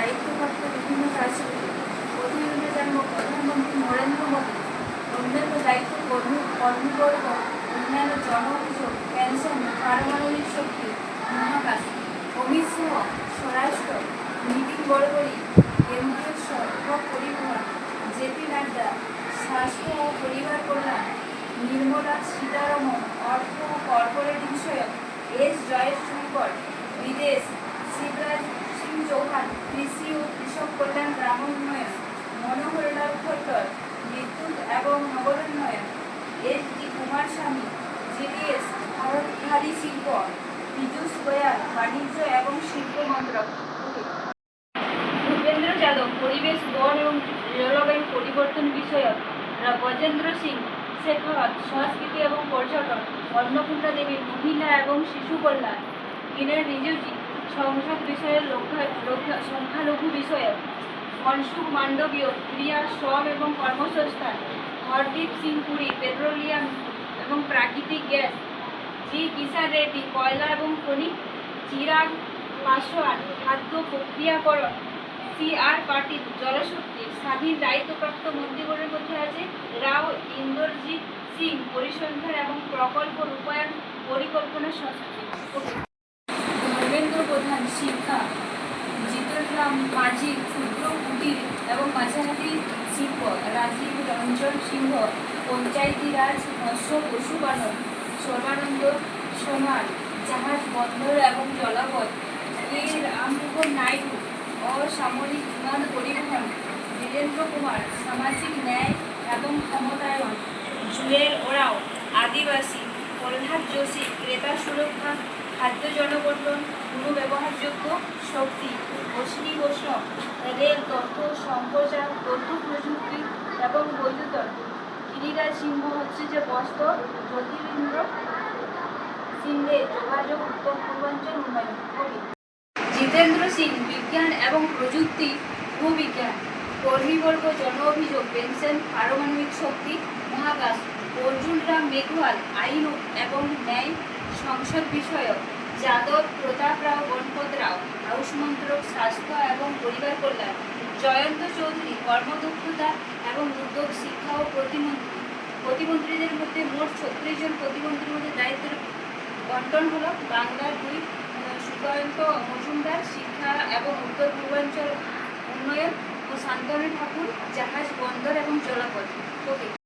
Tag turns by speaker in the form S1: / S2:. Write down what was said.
S1: দায়িত্বপ্রাপ্ত বিভিন্ন কাজগুলি প্রতিদিনে জানব প্রধানমন্ত্রী নরেন্দ্র মোদী অন্যান্য দায়িত্ব কর্মী কর্মীবর্গ, অন্যান্য জন অভিযোগ পেনশন, পারমাণবিক শক্তি, মহাকাশ, অমিত শাহ, স্বরাষ্ট্র, নীতিন গডকরি, কেন্দ্রীয় সড়ক পরিবহন, জেপি নাড্ডা, স্বাস্থ্য ও পরিবার কল্যাণ, নির্মলা সীতারমন, অর্থ ও কর্পোরেট বিষয়ক এস জয়শঙ্কর বিদেশ, শিবরাজ সিং চৌহান, কৃষি ও কৃষক কল্যাণ গ্রামোন্নয়ন, মনোহরলাল খট্টর বিদ্যুৎ এবং নগরোন্নয়ন, এস ডি কুমার স্বামী জিডিএস বিহারী শিল্প, পীযূষ গোয়াল, বাণিজ্য এবং শিল্প মন্ত্রক। ভূপেন্দ্র যাদব, পরিবেশ, বন এবং জলবায়ু পরিবর্তন বিষয়ক গজেন্দ্র সিং শেখাওয়াত, সংস্কৃতি এবং পর্যটন, অন্নপূর্ণা দেবী মহিলা এবং শিশু কল্যাণ, কিনের রিজিজু সংসদ বিষয়ের সংখ্যালঘু বিষয়ক মনসুখ মান্ডবীয় ক্রিয়া, শ্রম এবং কর্মসংস্থান, হরদীপ সিং পুরী, পেট্রোলিয়াম এবং প্রাকৃতিক গ্যাস, জি কিষান রেড্ডি, কয়লা এবং খনি চিরাগ পাসওয়ান খাদ্য প্রক্রিয়াকরণ, সি আর পাটিল, জলশক্তি, স্বাধীন দায়িত্বপ্রাপ্ত মন্ত্রীগণের মধ্যে আছে রাও ইন্দরজিৎ সিং, পরিসংখ্যান এবং প্রকল্প রূপায়ণ পরিকল্পনা সংস্কৃতি মাঝারি শিল্প রাজীব, রঞ্জন সিংহ পঞ্চায়েতি রাজ মৎস্য পশুপালন সর্বানন্দ সোনার, জাহাজ, বন্দর এবং জলপথ এ রামমোহন নাইডু, অসামরিক বিমান পরিবহন, বীরেন্দ্র কুমার, সামাজিক ন্যায় এবং ক্ষমতায়ন জুয়েল ওরাও, আদিবাসী, প্রহ্লাদ যোশী, ক্রেতা সুরক্ষা, খাদ্য জনবন্টন পুনঃব্যবহারযোগ্য শক্তি অশ্বিনী বৈষ্ণব। রেল তথ্য সম্প্রচার তথ্য প্রযুক্তি এবং বৈদ্যুতন গিরিরাজ সিংহ হচ্ছে যে বস্ত্র জ্যোতিরিন্দ্র সিংহে যোগাযোগ, উত্তর পূর্বাঞ্চল, উন্নয়ন। জিতেন্দ্র সিং, বিজ্ঞান এবং প্রযুক্তি, ভূবিজ্ঞান। কর্মীবর্গ জন অভিযোগ, পেনশন, পারমাণবিক শক্তি, মহাকাশ। অর্জুন রাম মেঘওয়াল, আইন এবং ন্যায় সংসদ বিষয়ক। যাদব প্রতাপ রাও গণপত রাও আয়ুষ মন্ত্রক স্বাস্থ্য এবং পরিবার কল্যাণ জয়ন্ত চৌধুরী কর্মদক্ষতা এবং উদ্যোগ শিক্ষা ও প্রতিমন্ত্রী। প্রতিমন্ত্রীদের মধ্যে মোট ছত্রিশ জন প্রতিমন্ত্রীর মধ্যে দায়িত্বের বন্টন হল। বাংলার দুই আহ, মজুমদার শিক্ষা এবং উত্তর পূর্বাঞ্চল উন্নয়ন ও শান্তনু ঠাকুর জাহাজ বন্দর এবং জলপথ। ওকে